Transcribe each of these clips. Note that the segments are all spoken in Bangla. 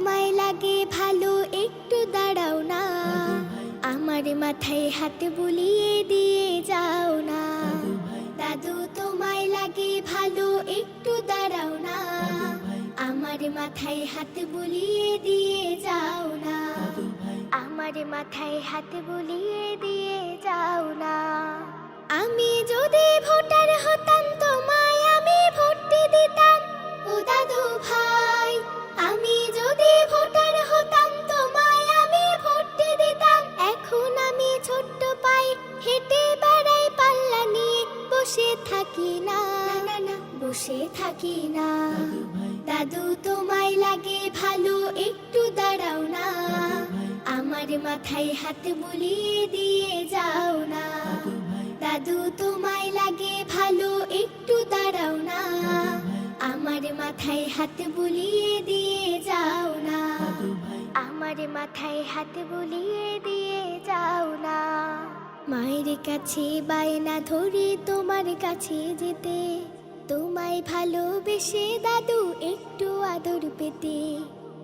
লাগে ভালো, একটু দাঁড়াও না। আমার মাথায় হাত বুলিয়ে দিয়ে যাও না। দাদু, তোমায় লাগে ভালো, একটু দাঁড়াও না। আমার মাথায় হাত বুলিয়ে দিয়ে যাও না। আমার মাথায় হাত বুলিয়ে দিয়ে যাও না। আমি যদি ভোটার হতাম থাকি না বসে থাকি না। দাদু তোমায় লাগে ভালো একটু দাঁড়াও না। আমার মাথায় হাত বুলিয়ে দিয়ে যাও না। দাদু তোমায় লাগে ভালো একটু দাঁড়াও না। আমার মাথায় হাত বুলিয়ে দিয়ে যাও না। আমার মাথায় হাত বুলিয়ে দিয়ে যাও না। মায়ের কাছে বায়না ধরে তোমার কাছে যেতে। তোমায় ভালোবেসে দাদু একটু আদর পেতে।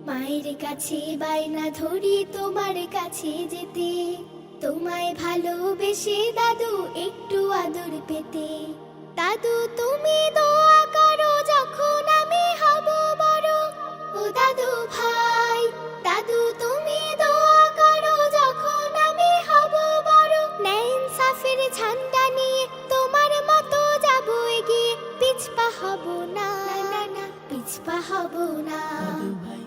মায়ের কাছে বায়না ধরি তোমার কাছে যেতে। তোমায় ভালোবেসে দাদু একটু আদর পেতে। দাদু, তুমি হব না।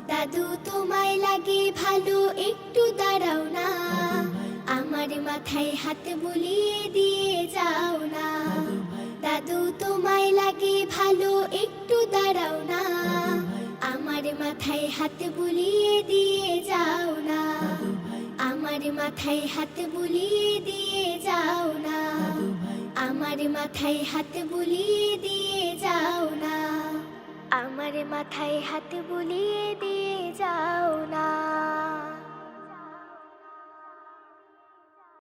দাদু, তোমায় লাগে ভালো, একটু দাঁড়াও না। আমার মাথায় হাত বুলিয়ে দিয়ে যাও না। দাদু, তোমায় লাগে ভালো, একটু দাঁড়াও না। আমার মাথায় হাত বুলিয়ে দিয়ে যাও না। আমার মাথায় হাত বুলিয়ে দিয়ে যাও না। আমার মাথায় হাত বুলিয়ে দিয়ে যাও মাথায় হাত বুলিয়ে দিয়ে যাও। না